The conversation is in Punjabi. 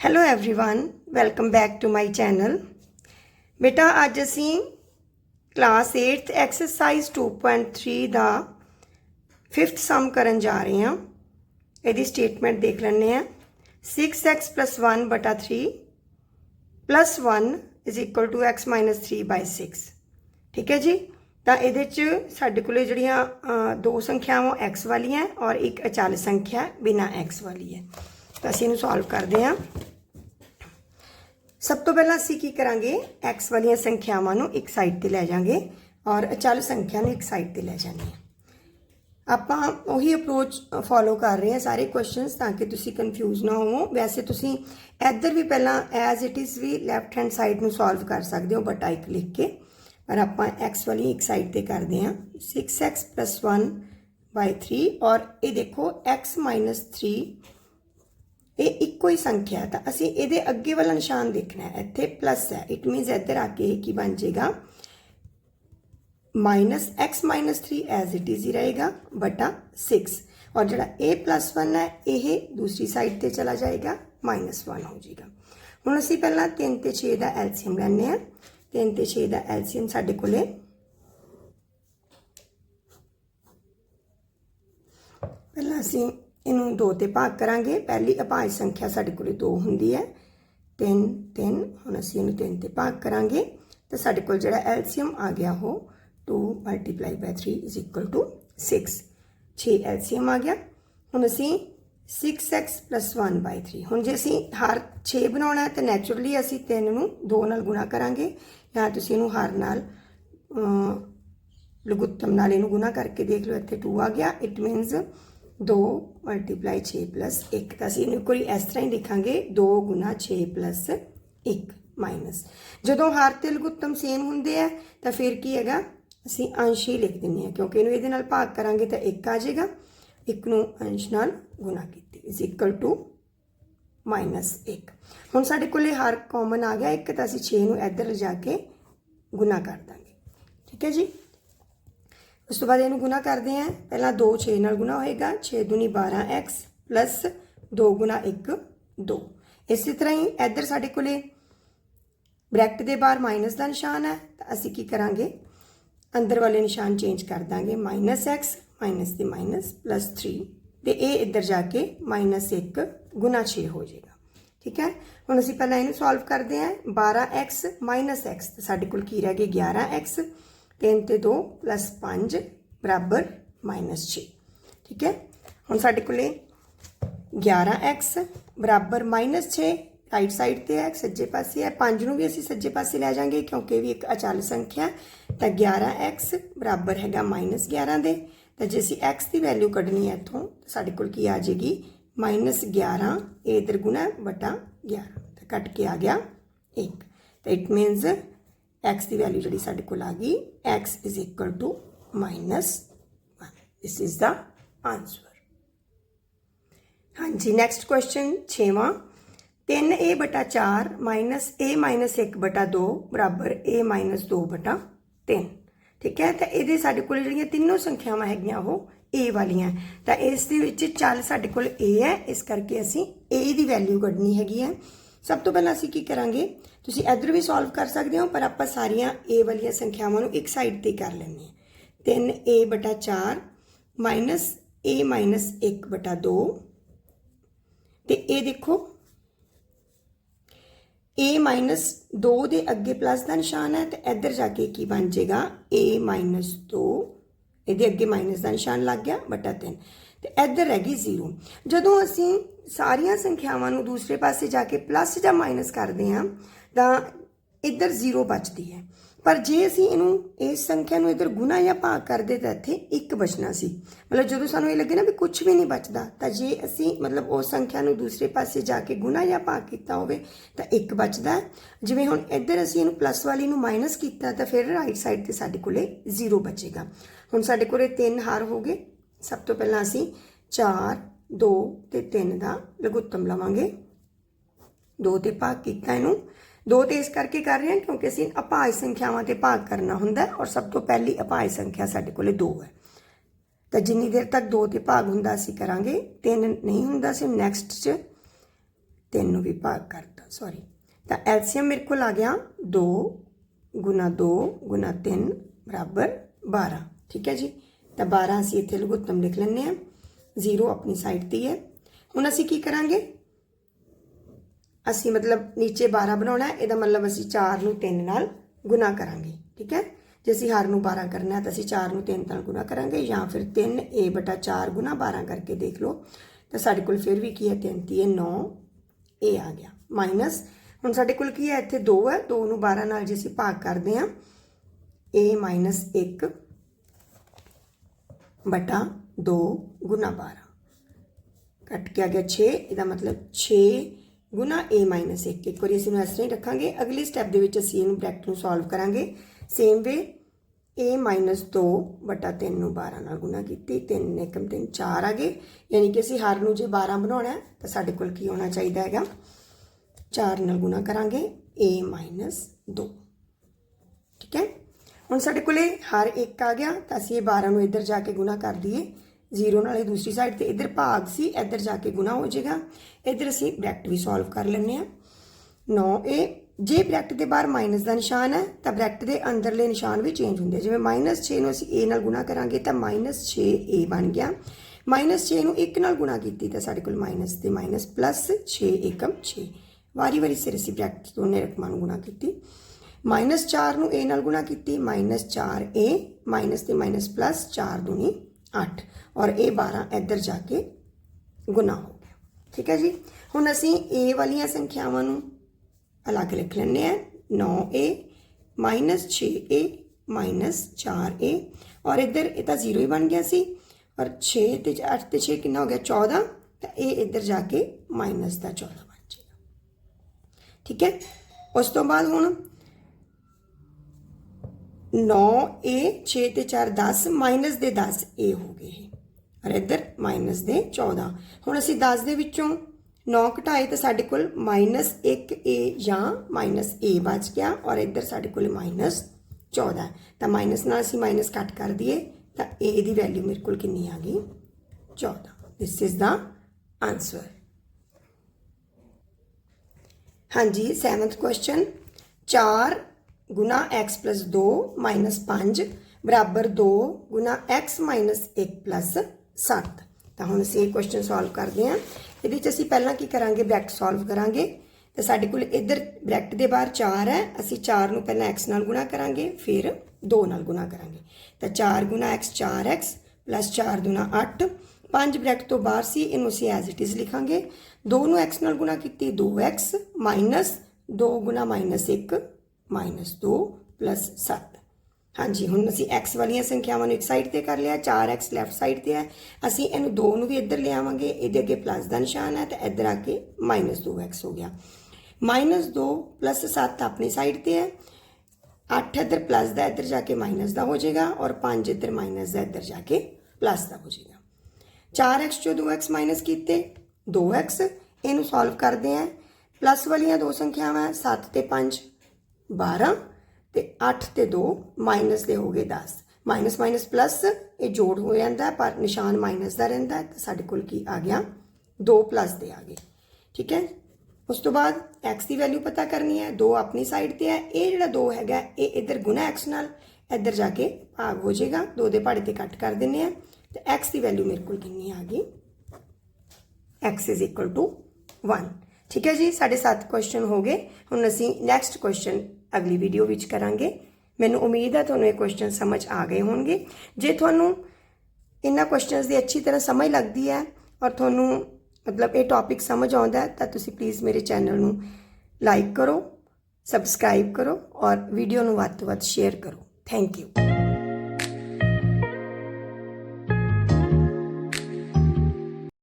hello everyone welcome back to my channel ਬੇਟਾ ਅੱਜ ਅਸੀਂ ਕਲਾਸ 8th ਐਕਸਰਸਾਈਜ਼ 2.3 ਦਾ 5th ਸਮ ਕਰਨ ਜਾ ਰਹੇ ਹਾਂ ਇਹਦੀ ਸਟੇਟਮੈਂਟ ਦੇਖ ਲੈਂਦੇ ਹਾਂ 6x 1 ਬਟਾ 3 plus 1 is equal to x minus 3 by 6 ਠੀਕ ਹੈ ਜੀ ਤਾਂ ਇਹਦੇ ਚ ਸਾਡੇ ਕੋਲੇ ਜਿਹੜੀਆਂ ਅ, ਦੋ ਸੰਖਿਆਵਾਂ x ਵਾਲੀਆਂ ਔਰ ਇੱਕ ਅਚਲ ਸੰਖਿਆ ਬਿਨਾ x ਵਾਲੀ ਹੈ ਤਾਂ ਅਸੀਂ ਇਹਨੂੰ ਸੋਲਵ ਕਰਦੇ ਹਾਂ ਸਭ ਤੋਂ ਪਹਿਲਾਂ ਅਸੀਂ ਕੀ ਕਰਾਂਗੇ x ਵਾਲੀਆਂ ਸੰਖਿਆਵਾਂ ਨੂੰ ਇੱਕ ਸਾਈਡ ਤੇ ਲੈ ਜਾਾਂਗੇ ਔਰ ਅਚਲ ਸੰਖਿਆ ਨੂੰ ਇੱਕ ਸਾਈਡ ਤੇ ਲੈ ਜਾਾਂਗੇ ਆਪਾਂ ਉਹੀ ਅਪਰੋਚ ਫੋਲੋ ਕਰ ਰਹੇ ਹਾਂ ਸਾਰੇ ਕੁਐਸਚਨਸ ਤਾਂ ਕਿ ਤੁਸੀਂ ਕਨਫਿਊਜ਼ ਨਾ ਹੋਵੋ ਵੈਸੇ ਤੁਸੀਂ ਇੱਧਰ ਵੀ ਪਹਿਲਾਂ ਐਜ਼ ਇਟ ਇਜ਼ ਵੀ ਲੈਫਟ ਹੈਂਡ ਸਾਈਡ ਨੂੰ ਸੋਲਵ ਕਰ ਸਕਦੇ ਹੋ ਬਟ ਇੱਕ ਲਿਖ ਕੇ ਪਰ ਆਪਾਂ x ਵਾਲੀ ਇੱਕ ਸਾਈਡ ਤੇ ਕਰਦੇ ਹਾਂ 6x 1 3 ਔਰ ਇਹ ਦੇਖੋ x 3 ਇਹ ਇੱਕੋ ਹੀ ਸੰਖਿਆ ਹੈ ਤਾਂ ਅਸੀਂ ਇਹਦੇ ਅੱਗੇ ਵਾਲਾ ਨਿਸ਼ਾਨ ਦੇਖਣਾ ਹੈ ਇੱਥੇ ਪਲੱਸ ਹੈ ਇਟ ਮੀਨਸ ਇੱਧਰ ਆ ਕੇ ਇਹ ਕੀ ਬਣ ਜਾਏਗਾ minus x minus 3 as it is ਹੀ ਰਹੇਗਾ ਬਟਾ 6 ਔਰ ਜਿਹੜਾ a ਪਲੱਸ 1 ਹੈ ਇਹ ਦੂਸਰੀ ਸਾਈਡ ਤੇ ਚਲਾ ਜਾਏਗਾ ਮਾਈਨਸ 1 ਹੋ ਜਾਏਗਾ ਹੁਣ ਅਸੀਂ ਪਹਿਲਾਂ 3 ਤੇ 6 ਦਾ ਐਲਸੀਐਮ ਲੈਣੇ ਆ 3 ਤੇ 6 ਦਾ ਐਲਸੀਐਮ ਸਾਡੇ ਕੋਲੇ ਪਹਿਲਾਂ ਅਸੀਂ ਇਹਨੂੰ 2 ਤੇ ਭਾਗ ਕਰਾਂਗੇ। ਪਹਿਲੀ ਅਭਾਜ ਸੰਖਿਆ ਸਾਡੇ ਕੋਲ 2 ਹੁੰਦੀ ਹੈ। 3 3 ਹੁਣ ਅਸੀਂ ਇਹਨੂੰ 3 ਤੇ ਭਾਗ ਕਰਾਂਗੇ। ਤਾਂ ਸਾਡੇ ਕੋਲ ਜਿਹੜਾ ਐਲਸੀਐਮ ਆ ਗਿਆ ਉਹ 2 multiply by 3 is equal to 6 6 LCM ਆ ਗਿਆ। ਹੁਣ ਅਸੀਂ 6x 1 by 3 ਹੁਣ ਜੇ ਅਸੀਂ ਹਰ 6 ਬਣਾਉਣਾ ਹੈ ਤਾਂ ਨੇਚਰਲੀ ਅਸੀਂ 3 ਨੂੰ 2 ਨਾਲ ਗੁਣਾ ਕਰਾਂਗੇ। ਜਾਂ ਤੁਸੀਂ ਇਹਨੂੰ ਹਰ ਨਾਲ ਅਮ, ਲਘੁੱਤਮ ਨਾਲ ਇਹਨੂੰ ਗੁਣਾ ਕਰਕੇ ਦੇਖ ਲਓ ਇੱਥੇ 2 ਆ ਗਿਆ। ਇਟ ਮੀਨਸ 2 ਮਲਟੀਪਲਾਈ 6 1 ਤਾਂ ਅਸੀਂ ਇਹਨੂੰ ਕੋਈ ਇਸ ਤਰ੍ਹਾਂ ਹੀ ਲਿਖਾਂਗੇ 2 ਗੁਣਾ 6 1 ਮਾਈਨਸ ਜਦੋਂ ਹਰ ਤੇ ਲਘੁੱਤਮ ਸੇਮ ਹੁੰਦੇ ਆ, ਤਾਂ ਫਿਰ ਕੀ ਹੈਗਾ? ਅਸੀਂ ਅੰਸ਼ ਹੀ ਲਿਖ ਦਿੰਨੇ ਆ ਕਿਉਂਕਿ ਇਹਨੂੰ ਇਹਦੇ ਨਾਲ ਭਾਗ ਕਰਾਂਗੇ ਤਾਂ 1 ਆ ਜਾਏਗਾ। ਇੱਕ ਨੂੰ ਅੰਸ਼ ਨਾਲ ਗੁਣਾ ਕੀਤੀ। ਇਜ਼ ਇਕੁਅਲ ਟੂ ਮਾਈਨਸ 1 ਹੁਣ ਸਾਡੇ ਕੋਲੇ ਹਰ ਕਾਮਨ ਆ ਗਿਆ, ਇੱਕ ਤਾਂ ਅਸੀਂ 6 ਨੂੰ ਇੱਧਰ ਲਿਜਾ ਕੇ ਗੁਣਾ ਕਰ ਦਾਂਗੇ। ਠੀਕ ਹੈ ਜੀ? ਉਸ ਤੋਂ ਬਾਅਦ ਇਹਨੂੰ ਗੁਣਾ ਕਰਦੇ ਆਂ ਪਹਿਲਾਂ 2 6 ਨਾਲ ਗੁਣਾ ਹੋਏਗਾ। 6 ਦੁਨੀ 12x 2 ਗੁਣਾ 1 2 ਇਸੇ ਤਰ੍ਹਾਂ ਹੀ ਇੱਧਰ ਸਾਡੇ ਕੋਲੇ ਬ੍ਰੈਕਟ ਦੇ ਬਾਹਰ ਮਾਈਨਸ ਦਾ ਨਿਸ਼ਾਨ ਹੈ। ਤਾਂ ਅਸੀਂ ਕੀ ਕਰਾਂਗੇ? ਅੰਦਰ ਵਾਲੇ ਨਿਸ਼ਾਨ ਚੇਂਜ ਕਰ ਦਾਂਗੇ। -x ਮਾਈਨਸ ਤੇ ਮਾਈਨਸ 3 ਤੇ ਇਹ ਇੱਧਰ ਜਾ ਕੇ -1 ਗੁਣਾ 6 ਹੋ ਜਾਏਗਾ। ਠੀਕ ਹੈ? ਹੁਣ ਅਸੀਂ ਪਹਿਲਾਂ ਇਹਨੂੰ ਸੋਲਵ ਕਰਦੇ ਹਾਂ। 12x x ਤੇ ਸਾਡੇ ਕੋਲ ਕੀ ਰਹਿ ਗਿਆ 11x 3 ਤੇ 2 5 ਬਰਾਬਰ -6 ਠੀਕ ਹੈ? ਹੁਣ ਸਾਡੇ ਕੋਲੇ 11x ਬਰਾਬਰ -6 ਰਾਈਟ ਸਾਈਡ ਤੇ ਹੈ, ਸੱਜੇ ਪਾਸੇ ਹੈ। 5 ਨੂੰ ਵੀ ਅਸੀਂ ਸੱਜੇ ਪਾਸੇ ਲੈ ਜਾਾਂਗੇ ਕਿਉਂਕਿ ਇਹ ਵੀ ਇੱਕ ਅਚਲ ਸੰਖਿਆ ਹੈ। ਤਾਂ 11x ਬਰਾਬਰ ਹੈਗਾ -11 ਦੇ। ਤਾਂ ਜੇ ਅਸੀਂ x ਦੀ ਵੈਲਿਊ ਕੱਢਣੀ ਹੈ ਇੱਥੋਂ, ਤਾਂ ਸਾਡੇ ਕੋਲ ਕੀ ਆ ਜਾਏਗੀ? -11 ਇਹ ਇਧਰ ਗੁਣਾ ਬਟਾ 11 ਤਾਂ ਕੱਟ ਕੇ ਆ ਗਿਆ 1 ਤਾਂ ਇਟ ਮੀਨਸ x ਦੀ ਵੈਲਿਊ ਜਿਹੜੀ ਸਾਡੇ ਕੋਲ ਆ ਗਈ, x -1 this is the answer. ਹਾਂਜੀ ਨੈਕਸਟ ਕੁਐਸਚਨ 6ਵਾਂ 3a ਬਟਾ 4 ਮਾਈਨਸ a ਮਾਈਨਸ 1 ਬਟਾ 2 ਬਰਾਬਰ a ਮਾਈਨਸ 2 ਬਟਾ 3 ਠੀਕ ਹੈ? ਤਾਂ ਇਹਦੇ ਸਾਡੇ ਕੋਲ ਜਿਹੜੀਆਂ ਤਿੰਨੋਂ ਸੰਖਿਆਵਾਂ ਹੈਗੀਆਂ, ਉਹ a ਵਾਲੀਆਂ। ਤਾਂ ਇਸ ਦੇ ਵਿੱਚ ਚੱਲ ਸਾਡੇ ਕੋਲ a ਹੈ। ਇਸ ਕਰਕੇ ਅਸੀਂ a ਦੀ ਵੈਲਿਊ ਕੱਢਣੀ ਹੈਗੀ ਹੈ। ਸਭ ਤੋਂ ਪਹਿਲਾਂ ਅਸੀਂ ਕੀ ਕਰਾਂਗੇ? ਤੁਸੀਂ ਇੱਧਰ ਵੀ ਸੋਲਵ ਕਰ ਸਕਦੇ ਹੋ, ਪਰ ਆਪਾਂ ਸਾਰੀਆਂ a ਵਾਲੀਆਂ ਸੰਖਿਆਵਾਂ ਨੂੰ ਇੱਕ ਸਾਈਡ ਤੇ ਕਰ ਲੈਂਦੇ ਹਾਂ। 3a ਬਟਾ 4 ਮਾਈਨਸ a ਮਾਈਨਸ 1 ਬਟਾ 2 ਤੇ ਇਹ ਦੇਖੋ। A 2 ਦੇ ਅੱਗੇ ਪਲੱਸ ਦਾ ਨਿਸ਼ਾਨ ਹੈ, ਤੇ ਇੱਧਰ ਜਾ ਕੇ ਕੀ ਬਣ ਜਾਏਗਾ? A 2 ਇਹਦੇ ਅੱਗੇ ਮਾਈਨਸ ਦਾ ਨਿਸ਼ਾਨ ਲੱਗ ਗਿਆ, ਬਟਾ 3 ਤੇ ਇੱਧਰ ਰਹਿ ਗਈ 0 ਜਦੋਂ ਅਸੀਂ ਸਾਰੀਆਂ ਸੰਖਿਆਵਾਂ ਨੂੰ ਦੂਸਰੇ ਪਾਸੇ ਜਾ ਕੇ ਪਲੱਸ ਜਾਂ ਮਾਈਨਸ ਕਰਦੇ ਹਾਂ ਤਾਂ ਇੱਧਰ 0 ਬਚਦੀ ਹੈ। ਪਰ ਜੇ ਅਸੀਂ ਇਹਨੂੰ, ਇਸ ਸੰਖਿਆ ਨੂੰ ਇੱਧਰ ਗੁਣਾ ਜਾਂ ਭਾਗ ਕਰਦੇ ਤਾਂ ਇੱਥੇ 1 ਬਚਣਾ ਸੀ। ਮਤਲਬ ਜਦੋਂ ਸਾਨੂੰ ਇਹ ਲੱਗੇ ਨਾ ਵੀ ਕੁਝ ਵੀ ਨਹੀਂ ਬਚਦਾ, ਤਾਂ ਜੇ ਅਸੀਂ ਮਤਲਬ ਉਸ ਸੰਖਿਆ ਨੂੰ ਦੂਸਰੇ ਪਾਸੇ ਜਾ ਕੇ ਗੁਣਾ ਜਾਂ ਭਾਗ ਕੀਤਾ ਹੋਵੇ, ਤਾਂ 1 ਬਚਦਾ ਜਿਵੇਂ ਹੁਣ ਇੱਧਰ ਅਸੀਂ ਇਹਨੂੰ ਪਲੱਸ ਵਾਲੀ ਨੂੰ ਮਾਈਨਸ ਕੀਤਾ, ਤਾਂ ਫਿਰ ਰਾਈਟ ਸਾਈਡ ਤੇ ਸਾਡੇ ਕੋਲੇ 0 ਬਚੇਗਾ। ਹੁਣ ਸਾਡੇ ਕੋਲੇ ਤਿੰਨ ਹਾਰ ਹੋ ਗਏ। ਸਭ ਤੋਂ ਪਹਿਲਾਂ ਅਸੀਂ 4 2 ਤੇ 3 ਦਾ ਲਘੁੱਤਮ ਲਵਾਂਗੇ। 2 ਤੇ ਭਾਗ ਕੀਤਾ ਇਹਨੂੰ। ਦੋ ਤੇ ਇਸ ਕਰਕੇ ਕਰ ਰਹੇ ਹਾਂ, ਕਿਉਂਕਿ ਅਸੀਂ ਅਭਾਜ ਸੰਖਿਆਵਾਂ ਤੇ ਭਾਗ ਕਰਨਾ ਹੁੰਦਾ ਔਰ ਸਭ ਤੋਂ ਪਹਿਲੀ ਅਪਾਜ ਸੰਖਿਆ ਸਾਡੇ ਕੋਲੇ 2 ਹੈ। ਤਾਂ ਜਿੰਨੀ ਦੇਰ ਤੱਕ 2 ਤੇ ਭਾਗ ਹੁੰਦਾ ਅਸੀਂ ਕਰਾਂਗੇ 3 ਨਹੀਂ ਹੁੰਦਾ ਸੀ ਨੈਕਸਟ 'ਚ 3 ਨੂੰ ਵੀ ਭਾਗ ਕਰਤਾ ਸੌਰੀ ਤਾਂ ਐਲਸੀਐਮ ਮੇਰੇ ਕੋਲ ਆ ਗਿਆ 2 ਗੁਣਾ 2 ਗੁਣਾ 3 ਬਰਾਬਰ 12 ਠੀਕ ਹੈ ਜੀ? ਤਾਂ 12 ਅਸੀਂ ਇੱਥੇ ਲਘੁੱਤਮ ਲਿਖ ਲੈਂਦੇ ਹਾਂ 0 ਆਪਣੀ ਸਾਈਡ ਤੇ ਹੀ ਹੈ। ਹੁਣ ਅਸੀਂ ਕੀ ਕਰਾਂਗੇ? ਅਸੀਂ ਮਤਲਬ ਨੀਚੇ 12 ਬਣਾਉਣਾ ਹੈ, ਇਹਦਾ ਮਤਲਬ ਅਸੀਂ 4 ਨੂੰ 3 ਨਾਲ ਗੁਣਾ ਕਰਾਂਗੇ, ਠੀਕ ਹੈ? ਜੇ ਅਸੀਂ ਹਰ ਨੂੰ 12 ਕਰਨਾ ਹੈ ਤਾਂ ਅਸੀਂ 4 ਨੂੰ 3 ਨਾਲ ਗੁਣਾ ਕਰਾਂਗੇ ਜਾਂ ਫਿਰ 3a 4 ਗੁਣਾ 12 ਕਰਕੇ ਦੇਖ ਲਓ, ਤਾਂ ਸਾਡੇ ਕੋਲ ਫਿਰ ਵੀ ਕੀ ਹੈ? 3 3 9 a ਆ ਗਿਆ, ਮਾਈਨਸ। ਹੁਣ ਸਾਡੇ ਕੋਲ ਕੀ ਹੈ? ਇੱਥੇ 2 ਹੈ 2 ਨੂੰ 12 ਨਾਲ ਜੇ ਅਸੀਂ ਭਾਗ ਕਰਦੇ ਹਾਂ, a 1 ਬਟਾ 2 ਗੁਣਾ 12 ਕੱਟ ਕੇ ਆ ਗਿਆ 6 ਇਹਦਾ ਮਤਲਬ 6 ਗੁਣਾ a 1 ਇੱਕ ਵਾਰੀ ਅਸੀਂ ਨੂੰ ਇਸ ਤਰ੍ਹਾਂ ਹੀ ਰੱਖਾਂਗੇ। ਅਗਲੀ ਸਟੈਪ ਦੇ ਵਿੱਚ ਅਸੀਂ ਇਹਨੂੰ ਬ੍ਰੈਕਟ ਨੂੰ ਸੋਲਵ ਕਰਾਂਗੇ। ਸੇਮ ਵੇ a 2 ਬਟਾ 3 ਨੂੰ 12 ਨਾਲ ਗੁਣਾ ਕੀਤੀ। 3 ਏਕਮ 3 4 ਆ ਗਏ। ਯਾਨੀ ਕਿ ਅਸੀਂ ਹਰ ਨੂੰ ਜੇ 12 ਬਣਾਉਣਾ ਹੈ, ਤਾਂ ਸਾਡੇ ਕੋਲ ਕੀ ਹੋਣਾ ਚਾਹੀਦਾ ਹੈਗਾ? 4 ਨਾਲ ਗੁਣਾ ਕਰਾਂਗੇ। A 2 ਠੀਕ ਹੈ? ਹੁਣ ਸਾਡੇ ਕੋਲੇ ਹਰ ਇੱਕ ਆ ਗਿਆ, ਤਾਂ ਅਸੀਂ ਇਹ 12 ਨੂੰ ਇੱਧਰ ਜਾ ਕੇ ਗੁਣਾ ਕਰ ਦਈਏ। ਜ਼ੀਰੋ ਨਾਲੇ ਦੂਸਰੀ ਸਾਈਡ ਤੇ ਇੱਧਰ ਭਾਗ ਸੀ, ਇੱਧਰ ਜਾ ਕੇ ਗੁਣਾ ਹੋ ਜਾਏਗਾ। ਇੱਧਰ ਅਸੀਂ ਬ੍ਰੈਕਟ ਵੀ ਸੋਲਵ ਕਰ ਲੈਂਦੇ ਆ 9a ਜੇ ਬ੍ਰੈਕਟ ਦੇ ਬਾਹਰ ਮਾਈਨਸ ਦਾ ਨਿਸ਼ਾਨ ਹੈ, ਤਾਂ ਬ੍ਰੈਕਟ ਦੇ ਅੰਦਰਲੇ ਨਿਸ਼ਾਨ ਵੀ ਚੇਂਜ ਹੁੰਦੇ ਆ। ਜਿਵੇਂ -6 ਨੂੰ ਅਸੀਂ a ਨਾਲ ਗੁਣਾ ਕਰਾਂਗੇ, ਤਾਂ -6a ਬਣ ਗਿਆ। -6 ਨੂੰ 1 ਨਾਲ ਗੁਣਾ ਕੀਤੀ, ਤਾਂ ਸਾਡੇ ਕੋਲ ਮਾਈਨਸ ਤੇ ਮਾਈਨਸ ਪਲੱਸ 6 ਏਕਮ 6 ਵਾਰੀ ਵਾਰੀ ਸਿਰ ਅਸੀਂ ਬ੍ਰੈਕਟ ਦੋਨੇ ਰਕਮਾਂ ਨੂੰ ਗੁਣਾ ਕੀਤੀ। ਮਾਈਨਸ 4 ਨੂੰ a ਨਾਲ ਗੁਣਾ ਕੀਤੀ ਮਾਈਨਸ 4a ਮਾਈਨਸ ਤੇ ਮਾਈਨਸ ਪਲੱਸ 4 ਦੁਨੀ 8 ਔਰ ਇਹ 12 ਇੱਧਰ ਜਾ ਕੇ ਗੁਣਾ ਹੋ ਗਿਆ। ਠੀਕ ਹੈ ਜੀ? ਹੁਣ ਅਸੀਂ a ਵਾਲੀਆਂ ਸੰਖਿਆਵਾਂ ਨੂੰ ਅਲੱਗ ਲਿਖ ਲੈਂਦੇ ਆ 9a 6a 4a ਔਰ ਇੱਧਰ ਇਹ ਤਾਂ 0 ਹੀ ਬਣ ਗਿਆ ਸੀ। ਔਰ 6 ਤੇ 8 ਤੇ 6 ਕਿੰਨਾ ਹੋ ਗਿਆ? 14 ਤਾਂ ਇਹ ਇੱਧਰ ਜਾ ਕੇ ਮਾਈਨਸ ਦਾ 14 ਬਣ ਜਾਏਗਾ। ਠੀਕ ਹੈ? ਉਸ ਤੋਂ ਬਾਅਦ ਹੁਣ 9a 6 ਤੇ 4 10 ਮਾਈਨਸ ਦੇ 10 a ਹੋ ਗਏ ਔਰ ਇੱਧਰ ਮਾਈਨਸ ਦੇ 14 ਹੁਣ ਅਸੀਂ 10 ਦੇ ਵਿੱਚੋਂ 9 ਘਟਾਏ ਤਾਂ ਸਾਡੇ ਕੋਲ ਮਾਈਨਸ 1a ਜਾਂ ਮਾਈਨਸ a ਬਚ ਗਿਆ ਔਰ ਇੱਧਰ ਸਾਡੇ ਕੋਲ ਮਾਈਨਸ 14 ਤਾਂ ਮਾਈਨਸ ਨਾਲ ਅਸੀਂ ਮਾਈਨਸ ਕੱਟ ਕਰ ਦਈਏ ਤਾਂ a ਦੀ ਵੈਲਿਊ ਮੇਰੇ ਕੋਲ ਕਿੰਨੀ ਆ ਗਈ? 14 ਦਿਸ ਇਜ਼ ਦਾ ਆਨਸਰ ਹਾਂਜੀ 7th ਕੁਐਸਚਨ 4 ਗੁਣਾ x 2 5 ਬਰਾਬਰ 2 ਗੁਣਾ x 1 7 ਤਾਂ ਹੁਣ ਅਸੀਂ ਇਹ ਕੁਐਸਚਨ ਸੋਲਵ ਕਰਦੇ ਹਾਂ। ਇਹਦੇ ਵਿੱਚ ਅਸੀਂ ਪਹਿਲਾਂ ਕੀ ਕਰਾਂਗੇ? ਬ੍ਰੈਕਟ ਸੋਲਵ ਕਰਾਂਗੇ। ਤੇ ਸਾਡੇ ਕੋਲ ਇੱਧਰ ਬ੍ਰੈਕਟ ਦੇ ਬਾਹਰ 4 ਹੈ। ਅਸੀਂ 4 ਨੂੰ ਪਹਿਲਾਂ x ਨਾਲ ਗੁਣਾ ਕਰਾਂਗੇ, ਫਿਰ 2 ਨਾਲ ਗੁਣਾ ਕਰਾਂਗੇ। ਤਾਂ 4 ਗੁਣਾ x 4x 4 ਗੁਣਾ 8 5 ਬ੍ਰੈਕਟ ਤੋਂ ਬਾਹਰ ਸੀ, ਇਹਨੂੰ ਅਸੀਂ ਐਜ਼ ਇਟ ਇਜ਼ ਲਿਖਾਂਗੇ। 2 ਨੂੰ x ਨਾਲ ਗੁਣਾ ਕੀਤੀ 2x 2 ਗੁਣਾ -1 2 7 ਹਾਂਜੀ, ਹੁਣ ਅਸੀਂ x ਵਾਲੀਆਂ ਸੰਖਿਆਵਾਂ ਨੂੰ ਇੱਕ ਸਾਈਡ ਤੇ ਕਰ ਲਿਆ 4x ਲੈਫਟ ਸਾਈਡ ਤੇ ਹੈ। ਅਸੀਂ ਇਹਨੂੰ 2 ਨੂੰ ਵੀ ਇੱਧਰ ਲਿਆਵਾਂਗੇ, ਇਹਦੇ ਅੱਗੇ ਪਲੱਸ ਦਾ ਨਿਸ਼ਾਨ ਹੈ ਤਾਂ ਇੱਧਰ ਆ ਕੇ -2x ਹੋ ਗਿਆ। -2 7 ਆਪਣੀ ਸਾਈਡ ਤੇ ਹੈ। 8 ਇੱਧਰ ਪਲੱਸ ਦਾ ਇੱਧਰ ਜਾ ਕੇ ਮਾਈਨਸ ਦਾ ਹੋ ਜਾਏਗਾ ਔਰ 5 ਇੱਧਰ ਮਾਈਨਸ ਦਾ ਇੱਧਰ ਜਾ ਕੇ ਪਲੱਸ ਦਾ ਹੋ ਜਾਏਗਾ। 4x ਚੋਂ 2x ਮਾਈਨਸ ਕੀਤੇ 2x ਇਹਨੂੰ ਸੋਲਵ ਕਰਦੇ ਆਂ ਪਲੱਸ ਵਾਲੀਆਂ ਦੋ ਸੰਖਿਆਵਾਂ 7 ਤੇ 5 12 ਤੇ 8 ਤੇ 2 ਮਾਈਨਸ ਦੇ ਹੋ ਗਏ 10 ਮਾਈਨਸ ਮਾਈਨਸ ਪਲੱਸ ਇਹ ਜੋੜ ਹੋ ਜਾਂਦਾ ਪਰ ਨਿਸ਼ਾਨ ਮਾਈਨਸ ਦਾ ਰਹਿੰਦਾ ਤਾਂ ਸਾਡੇ ਕੋਲ ਕੀ ਆ ਗਿਆ? 2 ਪਲੱਸ ਦੇ ਆ ਗਏ। ਠੀਕ ਹੈ? ਉਸ ਤੋਂ ਬਾਅਦ x ਦੀ ਵੈਲਿਊ ਪਤਾ ਕਰਨੀ ਹੈ 2 ਆਪਣੀ ਸਾਈਡ ਤੇ ਹੈ, ਇਹ ਜਿਹੜਾ 2 ਹੈਗਾ, ਇਹ ਇੱਧਰ ਗੁਣਾ x ਨਾਲ, ਇੱਧਰ ਜਾ ਕੇ ਭਾਗ ਹੋ ਜਾਏਗਾ 2 ਦੇ ਪਹਾੜੇ ਤੇ ਕੱਟ ਕਰ ਦਿੰਨੇ ਆ ਤੇ x ਦੀ ਵੈਲਿਊ ਮੇਰੇ ਕੋਲ ਕਿੰਨੀ ਆ ਗਈ? x 1 ਠੀਕ ਹੈ ਜੀ? ਸਾਡੇ 7 ਕੁਐਸਚਨ ਹੋ ਗਏ। ਹੁਣ ਅਸੀਂ ਨੈਕਸਟ ਕੁਐਸਚਨ ਅਗਲੀ ਵੀਡੀਓ ਵਿੱਚ ਕਰਾਂਗੇ। ਮੈਨੂੰ ਉਮੀਦ ਹੈ ਤੁਹਾਨੂੰ ਇਹ ਕੁਐਸਚਨ ਸਮਝ ਆ ਗਏ ਹੋਣਗੇ। ਜੇ ਤੁਹਾਨੂੰ ਇਹਨਾਂ ਕੁਐਸਚਨਸ ਦੀ ਅੱਛੀ ਤਰ੍ਹਾਂ ਸਮਝ ਲੱਗਦੀ ਹੈ ਔਰ ਤੁਹਾਨੂੰ ਮਤਲਬ ਇਹ ਟੌਪਿਕ ਸਮਝ ਆਉਂਦਾ ਤਾਂ ਤੁਸੀਂ ਪਲੀਜ਼ ਮੇਰੇ ਚੈਨਲ ਨੂੰ ਲਾਈਕ ਕਰੋ ਸਬਸਕ੍ਰਾਈਬ ਕਰੋ ਔਰ ਵੀਡੀਓ ਨੂੰ ਵੱਧ ਤੋਂ ਵੱਧ ਸ਼ੇਅਰ ਕਰੋ। Thank you